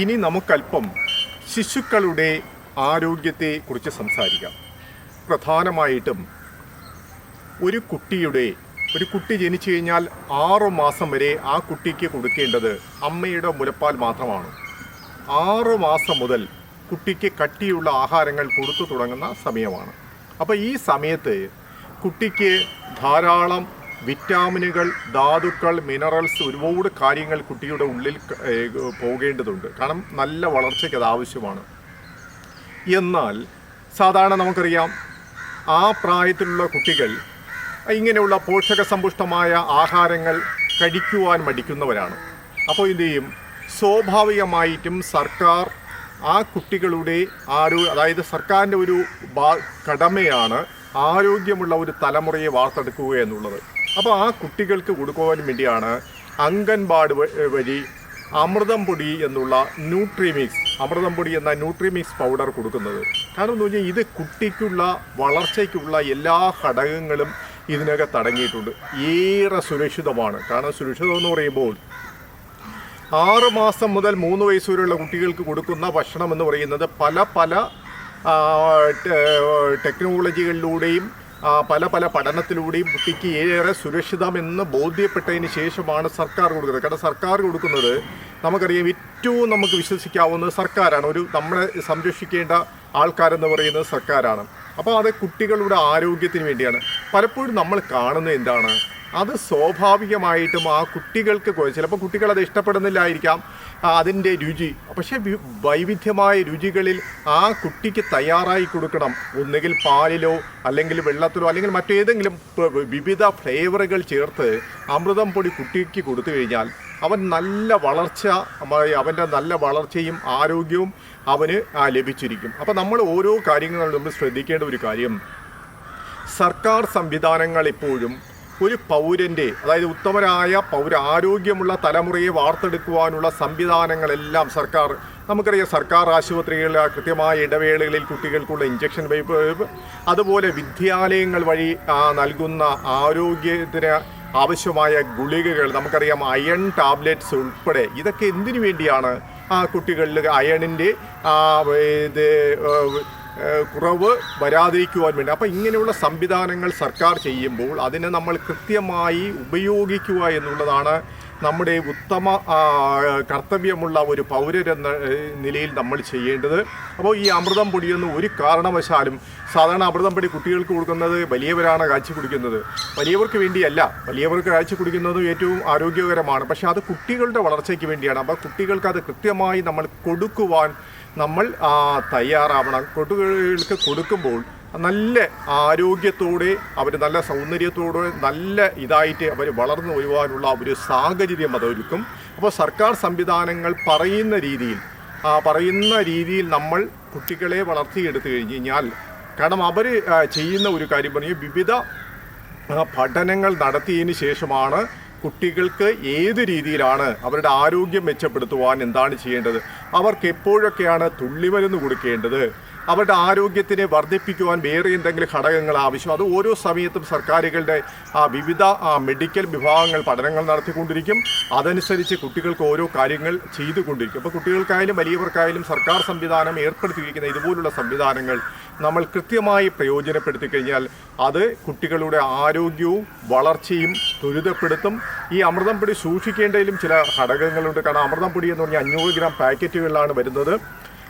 ഇനി നമുക്കല്പം ശിശുക്കളുടെ ആരോഗ്യത്തെ കുറിച്ച് സംസാരിക്കാം. പ്രധാനമായിട്ടും ഒരു കുട്ടിയുടെ ഒരു കുട്ടി ജനിച്ചു കഴിഞ്ഞാൽ ആറു മാസം വരെ ആ കുട്ടിക്ക് കൊടുക്കേണ്ടത് അമ്മയുടെ മുലപ്പാൽ മാത്രമാണ്. ആറു മാസം മുതൽ കുട്ടിക്ക് കട്ടിയുള്ള ആഹാരങ്ങൾ കൊടുത്തു തുടങ്ങുന്ന സമയമാണ്. അപ്പോൾ ഈ സമയത്ത് കുട്ടിക്ക് ധാരാളം വിറ്റാമിനുകൾ ധാതുക്കൾ മിനറൽസ് ഒരുപാട് കാര്യങ്ങൾ കുട്ടിയുടെ ഉള്ളിൽ പോകേണ്ടതുണ്ട്. കാരണം നല്ല വളർച്ചയ്ക്ക് അത് ആവശ്യമാണ്. എന്നാൽ സാധാരണ നമുക്കറിയാം ആ പ്രായത്തിലുള്ള കുട്ടികൾ ഇങ്ങനെയുള്ള പോഷക സമ്പുഷ്ടമായ ആഹാരങ്ങൾ കഴിക്കുവാൻ മടിക്കുന്നവരാണ്. അപ്പോൾ എന്തു ചെയ്യും? സ്വാഭാവികമായിട്ടും സർക്കാർ ആ കുട്ടികളുടെ ആരോഗ്യ അതായത് സർക്കാരിന്റെ ഒരു കടമയാണ് ആരോഗ്യമുള്ള ഒരു തലമുറയെ വാർത്തെടുക്കുക എന്നുള്ളത്. അപ്പോൾ ആ കുട്ടികൾക്ക് കൊടുക്കുവാൻ വേണ്ടിയാണ് അംഗൻവാടി വഴി അമൃതം പൊടി എന്നുള്ള ന്യൂട്രിമിക്സ് അമൃതം പൊടി എന്ന ന്യൂട്രിമിക്സ് പൗഡർ കൊടുക്കുന്നത്. കാരണം എന്ന് പറഞ്ഞാൽ ഇത് കുട്ടിക്കുള്ള വളർച്ചയ്ക്കുള്ള എല്ലാ ഘടകങ്ങളും ഇതിനകത്ത് അടങ്ങിയിട്ടുണ്ട്. ഏറെ സുരക്ഷിതമാണ്. കാരണം സുരക്ഷിതം എന്ന് പറയുമ്പോൾ ആറ് മാസം മുതൽ മൂന്ന് വയസ്സ് വരെയുള്ള കുട്ടികൾക്ക് കൊടുക്കുന്ന ഭക്ഷണം എന്ന് പറയുന്നത് പല പല ടെക്നോളജികളിലൂടെയും പല പല പഠനത്തിലൂടെയും കുട്ടിക്ക് ഏറെ സുരക്ഷിതമെന്ന് ബോധ്യപ്പെട്ടതിന് ശേഷമാണ് സർക്കാർ കൊടുക്കുന്നത്. കാരണം സർക്കാർ കൊടുക്കുന്നത് നമുക്കറിയാം ഏറ്റവും നമുക്ക് വിശ്വസിക്കാവുന്നത് സർക്കാരാണ്. ഒരു നമ്മളെ സംരക്ഷിക്കേണ്ട ആൾക്കാരെന്ന് പറയുന്നത് സർക്കാരാണ്. അപ്പോൾ അത് കുട്ടികളുടെ ആരോഗ്യത്തിന് വേണ്ടിയാണ്. പലപ്പോഴും നമ്മൾ കാണുന്നത് എന്താണ്? അത് സ്വാഭാവികമായിട്ടും ആ കുട്ടികൾക്ക് ചിലപ്പോൾ കുട്ടികൾ അത് ഇഷ്ടപ്പെടുന്നില്ലായിരിക്കാം അതിന്റെ രുചി. പക്ഷേ വൈവിധ്യമായ രുചികളിൽ ആ കുട്ടിക്ക് തയ്യാറായി കൊടുക്കണം. ഒന്നുകിൽ പാലിലോ അല്ലെങ്കിൽ വെള്ളത്തിലോ അല്ലെങ്കിൽ മറ്റേതെങ്കിലും വിവിധ ഫ്ലേവറുകൾ ചേർത്ത് അമൃതം പൊടി കുട്ടിക്ക് കൊടുത്തു കഴിഞ്ഞാൽ അവൻ നല്ല വളർച്ച അവന്റെ നല്ല വളർച്ചയും ആരോഗ്യവും അവന് ലഭിച്ചിരിക്കും. അപ്പോൾ നമ്മൾ ഓരോ കാര്യങ്ങളും നമ്മൾ ശ്രദ്ധിക്കേണ്ട ഒരു കാര്യം സർക്കാർ സംവിധാനങ്ങൾ എപ്പോഴും ഒരു പൗരന്റെ അതായത് ഉത്തമരായ പൗര ആരോഗ്യമുള്ള തലമുറയെ വാർത്തെടുക്കുവാനുള്ള സംവിധാനങ്ങളെല്ലാം സർക്കാർ നമുക്കറിയാം സർക്കാർ ആശുപത്രികളിൽ കൃത്യമായ ഇടവേളകളിൽ കുട്ടികൾക്കുള്ള ഇഞ്ചക്ഷൻ പൈപ്പ് അതുപോലെ വിദ്യാലയങ്ങൾ വഴി നൽകുന്ന ആരോഗ്യത്തിന് ആവശ്യമായ ഗുളികകൾ നമുക്കറിയാം അയൺ ടാബ്ലറ്റ്സ് ഉൾപ്പെടെ ഇതൊക്കെ എന്തിനു വേണ്ടിയാണ് ആ കുട്ടികളിൽ അയണിന്റെ ഇത് കുറവ് വരാതിരിക്കുവാൻ വേണ്ടി. അപ്പോൾ ഇങ്ങനെയുള്ള സംവിധാനങ്ങൾ സർക്കാർ ചെയ്യുമ്പോൾ അതിനെ നമ്മൾ കൃത്യമായി ഉപയോഗിക്കുക എന്നുള്ളതാണ് നമ്മുടെ ഉത്തമ കർത്തവ്യമുള്ള ഒരു പൗരരെന്ന നിലയിൽ നമ്മൾ ചെയ്യേണ്ടത്. അപ്പോൾ ഈ അമൃതം പൊടിയൊന്നും ഒരു കാരണവശാലും സാധാരണ അമൃതം പൊടി കുട്ടികൾക്ക് കൊടുക്കുന്നത് വലിയവരാണ് കാഴ്ച കുടിക്കുന്നത്. വലിയവർക്ക് വേണ്ടിയല്ല. വലിയവർക്ക് കാഴ്ച കുടിക്കുന്നതും ഏറ്റവും ആരോഗ്യകരമാണ്. പക്ഷേ അത് കുട്ടികളുടെ വളർച്ചയ്ക്ക് വേണ്ടിയാണ്. അപ്പോൾ കുട്ടികൾക്ക് അത് കൃത്യമായി നമ്മൾ കൊടുക്കുവാൻ നമ്മൾ തയ്യാറാവണം. കുട്ടികൾക്ക് കൊടുക്കുമ്പോൾ നല്ല ആരോഗ്യത്തോടെ അവർ നല്ല സൗന്ദര്യത്തോടെ നല്ല ഇതായിട്ട് അവർ വളർന്നു വരുവാനുള്ള ഒരു സാഹചര്യം അതൊരുക്കും. അപ്പോൾ സർക്കാർ സംവിധാനങ്ങൾ പറയുന്ന രീതിയിൽ പറയുന്ന രീതിയിൽ നമ്മൾ കുട്ടികളെ വളർത്തിയെടുത്തു കഴിഞ്ഞ് കഴിഞ്ഞാൽ കാരണം അവർ ചെയ്യുന്ന ഒരു കാര്യം പറഞ്ഞാൽ വിവിധ പഠനങ്ങൾ നടത്തിയതിന് ശേഷമാണ് കുട്ടികൾക്ക് ഏത് രീതിയിലാണ് അവരുടെ ആരോഗ്യം മെച്ചപ്പെടുത്തുവാൻ എന്താണ് ചെയ്യേണ്ടത്? അവർക്ക് എപ്പോഴൊക്കെയാണ് തുള്ളിമരുന്ന് കൊടുക്കേണ്ടത്? അവരുടെ ആരോഗ്യത്തിനെ വർദ്ധിപ്പിക്കുവാൻ വേറെ എന്തെങ്കിലും ഘടകങ്ങൾ ആവശ്യം? അത് ഓരോ സമയത്തും സർക്കാരുകളുടെ ആ വിവിധ മെഡിക്കൽ വിഭാഗങ്ങൾ പഠനങ്ങൾ നടത്തിക്കൊണ്ടിരിക്കും. അതനുസരിച്ച് കുട്ടികൾക്ക് ഓരോ കാര്യങ്ങൾ ചെയ്തുകൊണ്ടിരിക്കും. അപ്പോൾ കുട്ടികൾക്കായാലും വലിയവർക്കായാലും സർക്കാർ സംവിധാനം ഏർപ്പെടുത്തിയിരിക്കുന്ന ഇതുപോലുള്ള സംവിധാനങ്ങൾ നമ്മൾ കൃത്യമായി പ്രയോജനപ്പെടുത്തി കഴിഞ്ഞാൽ അത് കുട്ടികളുടെ ആരോഗ്യവും വളർച്ചയും ത്വരിതപ്പെടുത്തും. ഈ അമൃതം പൊടി സൂക്ഷിക്കേണ്ടതിലും ചില ഘടകങ്ങളുണ്ട്. കാരണം അമൃതം പൊടി എന്ന് പറഞ്ഞാൽ അഞ്ഞൂറ് ഗ്രാം പാക്കറ്റുകളിലാണ് വരുന്നത്.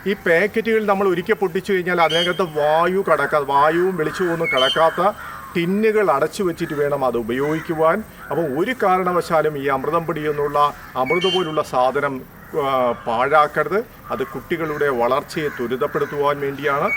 ഈ പാക്കറ്റുകൾ നമ്മൾ ഒരിക്കൽ പൊട്ടിച്ചു കഴിഞ്ഞാൽ അതിനകത്ത് വായു കടക്കാത്ത വായുവും വെളിച്ചവും ഒന്നും കടക്കാത്ത ടിന്നുകൾ അടച്ചു വെച്ചിട്ട് വേണം അത് ഉപയോഗിക്കുവാൻ. അപ്പോൾ ഒരു കാരണവശാലും ഈ അമൃതം പൊടി എന്നുള്ള അമൃത പോലുള്ള സാധനം പാഴാക്കരുത്. അത് കുട്ടികളുടെ വളർച്ചയെ ത്വരിതപ്പെടുത്തുവാൻ വേണ്ടിയാണ്.